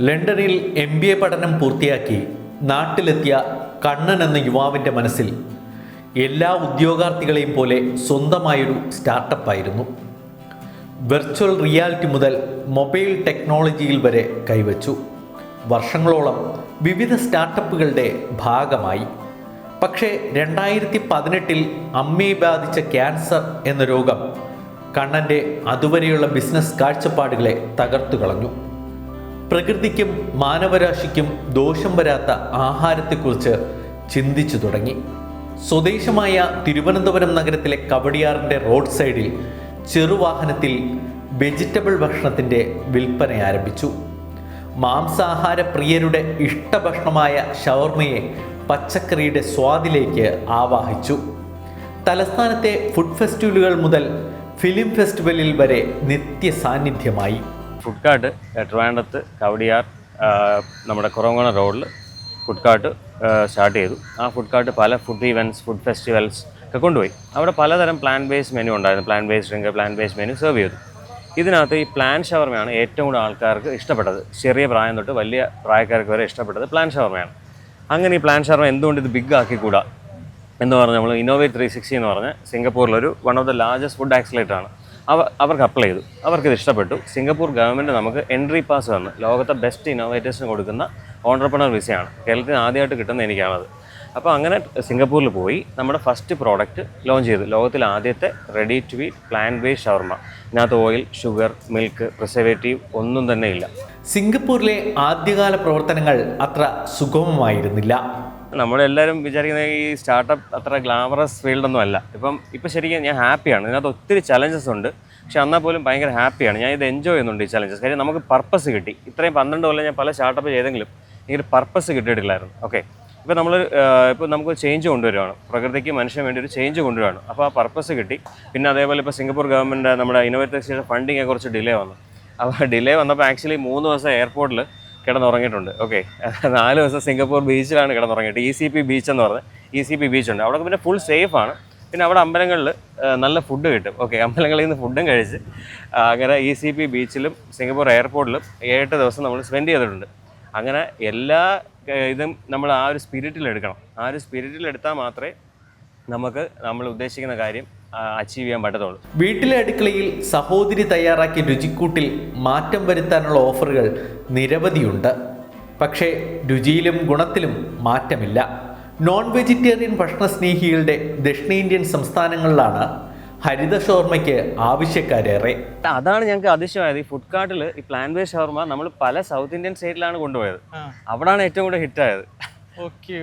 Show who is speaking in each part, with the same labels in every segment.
Speaker 1: ലണ്ടനിൽ M B A പഠനം പൂർത്തിയാക്കി നാട്ടിലെത്തിയ കണ്ണൻ എന്ന യുവാവിന്റെ മനസ്സിൽ എല്ലാ ഉദ്യോഗാർത്ഥികളെയും പോലെ സ്വന്തമായൊരു സ്റ്റാർട്ടപ്പായിരുന്നു വെർച്വൽ റിയാലിറ്റി മുതൽ മൊബൈൽ ടെക്നോളജിയിൽ വരെ കൈവച്ചു. വർഷങ്ങളോളം വിവിധ സ്റ്റാർട്ടപ്പുകളുടെ ഭാഗമായി. പക്ഷേ രണ്ടായിരത്തി പതിനെട്ടിൽ അമ്മയെ ബാധിച്ച ക്യാൻസർ എന്ന രോഗം കണ്ണന്റെ അതുവരെയുള്ള ബിസിനസ് കാഴ്ചപ്പാടുകളെ തകർത്തു കളഞ്ഞു. പ്രകൃതിക്കും മാനവരാശിക്കും ദോഷം വരാത്ത ആഹാരത്തെക്കുറിച്ച് ചിന്തിച്ചു തുടങ്ങി. സ്വദേശമായ തിരുവനന്തപുരം നഗരത്തിലെ കവടിയാറിന്റെ റോഡ് സൈഡിൽ ചെറുവാഹനത്തിൽ വെജിറ്റബിൾ ഭക്ഷണത്തിന്റെ വിൽപ്പന ആരംഭിച്ചു. മാംസാഹാര പ്രിയരുടെ ഇഷ്ടഭക്ഷണമായ ഷവർമയെ പച്ചക്കറിയുടെ സ്വാദിലേക്ക് ആവാഹിച്ചു. തലസ്ഥാനത്തെ ഫുഡ് ഫെസ്റ്റിവലുകൾ മുതൽ ഫിലിം ഫെസ്റ്റിവലിൽ വരെ നിത്യ സാന്നിധ്യമായി
Speaker 2: ഫുഡ് കാർട്ട് ട്രിവാൻഡ്രത്ത് കവടിയാർ നമ്മുടെ കുറവങ്കോണ റോഡിൽ ഫുഡ് കാർട്ട് സ്റ്റാർട്ട് ചെയ്തു. ആ ഫുഡ് കാർട്ട് പല ഫുഡ് ഇവന്റ്സ് ഫുഡ് ഫെസ്റ്റിവൽസ് ഒക്കെ കൊണ്ടുപോയി. അവിടെ പലതരം പ്ലാൻ ബേസ്ഡ് മെനു ഉണ്ടായിരുന്നു. Plan based drink plan based menu serve ചെയ്തു. ഇതിനകത്ത് ഈ പ്ലാൻ ഷവർമയാണ് ഏറ്റവും കൂടുതൽ ആൾക്കാർക്ക് ഇഷ്ടപ്പെട്ടത്. ചെറിയ പ്രായം തൊട്ട് വലിയ പ്രായക്കാർക്ക് വരെ ഇഷ്ടപ്പെട്ടത് പ്ലാൻ ഷവർമയാണ് അങ്ങനെ ഈ പ്ലാൻ ഷവർമ എന്തുകൊണ്ട് ഇത് ബിഗ് ആക്കിക്കൂടാ എന്ന് പറഞ്ഞാൽ നമ്മൾ ഇന്നോവേറ്റ് ത്രീ സിക്സ്റ്റി എന്ന് പറഞ്ഞാൽ സിംഗപ്പൂരിലൊരു one of the largest food accelerator ആണ്. അവ അവർക്ക് അപ്ലൈ ചെയ്തു. അവർക്ക് ഇഷ്ടപ്പെട്ടു. സിംഗപ്പൂർ ഗവൺമെന്റ് നമുക്ക് എൻട്രി പാസ് തന്നു. ലോകത്തെ ബെസ്റ്റ് ഇന്നോവേറ്റേഴ്സിന് കൊടുക്കുന്ന ഓണ്ടർപ്രണർ വിസയാണ് കേരളത്തിന് ആദ്യമായിട്ട് കിട്ടുന്ന എനിക്കാണത്. അപ്പോൾ അങ്ങനെ സിംഗപ്പൂരിൽ പോയി. നമ്മുടെ ഫസ്റ്റ് പ്രോഡക്റ്റ് ലോഞ്ച് ചെയ്തു. ലോകത്തിൽ ആദ്യത്തെ ready to be plan base shawarma. ഇതിനകത്ത് ഓയിൽ ഷുഗർ മിൽക്ക് പ്രിസർവേറ്റീവ് ഒന്നും തന്നെ ഇല്ല.
Speaker 1: സിംഗപ്പൂരിലെ ആദ്യകാല പ്രവർത്തനങ്ങൾ അത്ര സുഗമമായിരുന്നില്ല.
Speaker 2: നമ്മളെല്ലാവരും വിചാരിക്കുന്ന ഈ സ്റ്റാർട്ടപ്പ് അത്ര ഗ്ലാമറസ് ഫീൽഡൊന്നും അല്ല. ഇപ്പം ഇപ്പം ശരിക്കും ഞാൻ ഹാപ്പിയാണ് ഇതിനകത്ത് ഒത്തിരി ചലഞ്ചസ് ഉണ്ട്. പക്ഷെ എന്നാൽ പോലും ഭയങ്കര ഹാപ്പിയാണ് ഞാൻ ഇത് എൻജോയ് ചെയ്യുന്നുണ്ട് ഈ ചലഞ്ചസ് കാര്യം നമുക്ക് പർപ്പസ് കിട്ടി. ഇത്രയും പന്ത്രണ്ട് കൊല്ലം ഞാൻ പല സ്റ്റാർട്ടപ്പ് ചെയ്തെങ്കിലും എനിക്കൊരു പർപ്പസ് കിട്ടിയിട്ടില്ലായിരുന്നു. ഓക്കെ ഇപ്പോൾ നമ്മൾ ഇപ്പോൾ നമുക്ക് ചേഞ്ച് കൊണ്ടുവരുവാണ്. പ്രകൃതിക്ക് മനുഷ്യന് വേണ്ടി ഒരു ചേഞ്ച് കൊണ്ടുവരുവാണ്. അപ്പോൾ ആ പർപ്പസ് കിട്ടി. പിന്നെ അതേപോലെ ഇപ്പോൾ സിംഗപ്പൂർ ഗവൺമെന്റ് നമ്മുടെ ഇന്നോവേറ്റീവ് ഫണ്ടിങ്ങെ കുറച്ച് ഡിലേ വന്നു. അപ്പോൾ ഡിലേ വന്നപ്പോൾ ആക്ച്വലി മൂന്ന് ദിവസം എയർപോർട്ടിൽ കിടന്നുറങ്ങിയിട്ടുണ്ട്. ഓക്കെ നാല് ദിവസം സിംഗപ്പൂർ ബീച്ചിലാണ് കിടന്നുറങ്ങിയിട്ട്. ഇ സി പി ബീച്ച് എന്ന് പറഞ്ഞ് ഇ സി പി ബീച്ച് ഉണ്ട്. അവിടെ പിന്നെ ഫുൾ സേഫ് ആണ്. പിന്നെ അവിടെ അമ്പലങ്ങളിൽ നല്ല ഫുഡ് കിട്ടും. ഓക്കെ അമ്പലങ്ങളിൽ നിന്ന് ഫുഡും കഴിച്ച് അങ്ങനെ ഇ സി പി ബീച്ചിലും സിംഗപ്പൂർ എയർപോർട്ടിലും ഏഴെട്ട് ദിവസം നമ്മൾ സ്പെൻഡ് ചെയ്തിട്ടുണ്ട്. അങ്ങനെ എല്ലാ ഇതും നമ്മൾ ആ ഒരു സ്പിരിറ്റിൽ എടുക്കണം. ആ ഒരു സ്പിരിറ്റിൽ എടുത്താൽ മാത്രമേ നമുക്ക് നമ്മൾ ഉദ്ദേശിക്കുന്ന കാര്യം അച്ചീവ് ചെയ്യാൻ പറ്റത്തുള്ളൂ.
Speaker 1: വീട്ടിലെ അടുക്കളയിൽ സഹോദരി തയ്യാറാക്കിയ രുചിക്കൂട്ടിൽ മാറ്റം വരുത്താനുള്ള ഓഫറുകൾ നിരവധിയുണ്ട്. പക്ഷേ രുചിയിലും ഗുണത്തിലും മാറ്റമില്ല. നോൺ വെജിറ്റേറിയൻ ഭക്ഷണ സ്നേഹികളുടെ ദക്ഷിണേന്ത്യൻ സംസ്ഥാനങ്ങളിലാണ് ഹരിത ഷോർമയ്ക്ക് ആവശ്യക്കാരേറെ.
Speaker 2: അതാണ് ഞങ്ങൾക്ക് അതിശയമായത്. ഈ ഫുഡ് കാർട്ടിൽ ഈ പ്ലാൻ ബേസ് ഷവർമ നമ്മൾ പല സൗത്ത് ഇന്ത്യൻ സ്റ്റേറ്റിലാണ് കൊണ്ടുപോയത്. അവിടാണ് ഏറ്റവും കൂടുതൽ ഹിറ്റായത്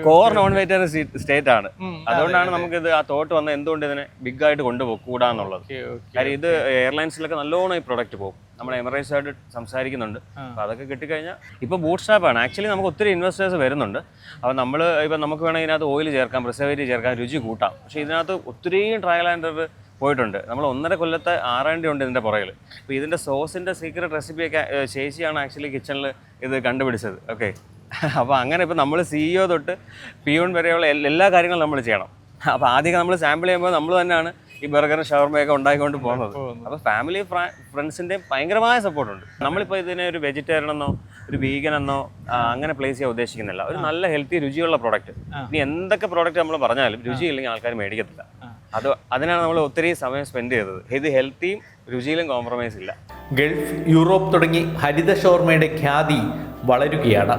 Speaker 2: കോർ നോൺ വെജിറ്റേറിയൻ സ്റ്റേറ്റ് ആണ്. അതുകൊണ്ടാണ് നമുക്ക് ഇത് ആ തോട്ട് വന്ന എന്തുകൊണ്ട് ഇതിനെ ബിഗ് ആയിട്ട് കൊണ്ടുപോകും കൂടാന്നുള്ളത്. കാര്യം ഇത് എയർലൈൻസിലൊക്കെ നല്ലോണം ഈ പ്രൊഡക്റ്റ് പോകും. നമ്മൾ എമറേറ്റ്സ് ആയിട്ട് സംസാരിക്കുന്നുണ്ട്. അപ്പോൾ അതൊക്കെ കിട്ടിക്കഴിഞ്ഞാൽ ഇപ്പോൾ ബൂട്ട് സ്റ്റാപ്പ് ആണ്. ആക്ച്വലി നമുക്ക് ഒത്തിരി ഇൻവെസ്റ്റേഴ്സ് വരുന്നുണ്ട്. അപ്പോൾ നമ്മൾ ഇപ്പം നമുക്ക് വേണമെങ്കിൽ ഇതിനകത്ത് ഓയിൽ ചേർക്കാം പ്രിസർവേറ്റീവ് ചേർക്കാം രുചി കൂട്ടാം. പക്ഷേ ഇതിനകത്ത് ഒത്തിരിയും ട്രയൽ ആൻഡ് പോയിട്ടുണ്ട്. നമ്മൾ ഒന്നര കൊല്ലത്തെ ആറാണ്ടി ഉണ്ട് ഇതിന്റെ പുറകിൽ അപ്പോൾ ഇതിന്റെ സോസിന്റെ സീക്രട്ട് റെസിപ്പിയൊക്കെ ശേഷിയാണ് ചേച്ചിയാണ് ആക്ച്വലി കിച്ചണിൽ ഇത് കണ്ടുപിടിച്ചത്. ഓക്കെ അപ്പോൾ അങ്ങനെ ഇപ്പോൾ നമ്മൾ സിഇഒ തൊട്ട് പിയൂൺ വരെയുള്ള എല്ലാ കാര്യങ്ങളും നമ്മൾ ചെയ്യണം. അപ്പോൾ ആദ്യമൊക്കെ നമ്മൾ സാമ്പിൾ ചെയ്യുമ്പോൾ നമ്മൾ തന്നെയാണ് ഈ ബർഗറും ഷവർമയൊക്കെ ഉണ്ടാക്കിക്കൊണ്ട് പോകുന്നത്. അപ്പോൾ ഫാമിലി ഫ്രണ്ട്സിന്റെയും ഭയങ്കരമായ സപ്പോർട്ടുണ്ട് നമ്മളിപ്പോൾ ഇതിനെ ഒരു വെജിറ്റേറിയൻ എന്നോ ഒരു വീഗൻ എന്നോ അങ്ങനെ പ്ലേസ് ചെയ്യാൻ ഉദ്ദേശിക്കുന്നില്ല. ഒരു നല്ല ഹെൽത്തി രുചിയുള്ള പ്രോഡക്റ്റ് ഇനി എന്തൊക്കെ പ്രോഡക്റ്റ് നമ്മൾ പറഞ്ഞാലും രുചിയില്ലെങ്കിൽ ആൾക്കാർ മേടിക്കത്തില്ല. അത് അതിനാണ് നമ്മൾ ഒത്തിരി സമയം സ്പെൻഡ് ചെയ്തത്. ഇത് ഹെൽത്തിയും രുചിയിലും കോംപ്രമൈസ് ഇല്ല.
Speaker 1: ഗൾഫ് യൂറോപ്പ് തുടങ്ങി ഹരിത ഷോർമയുടെ ഖ്യാതി വളരുകയാണ്.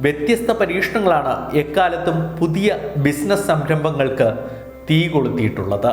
Speaker 1: വ്യത്യസ്ത പരീക്ഷണങ്ങളാണ് എക്കാലത്തും പുതിയ ബിസിനസ് സംരംഭങ്ങൾക്ക് തീ കൊളുത്തിയിട്ടുള്ളത്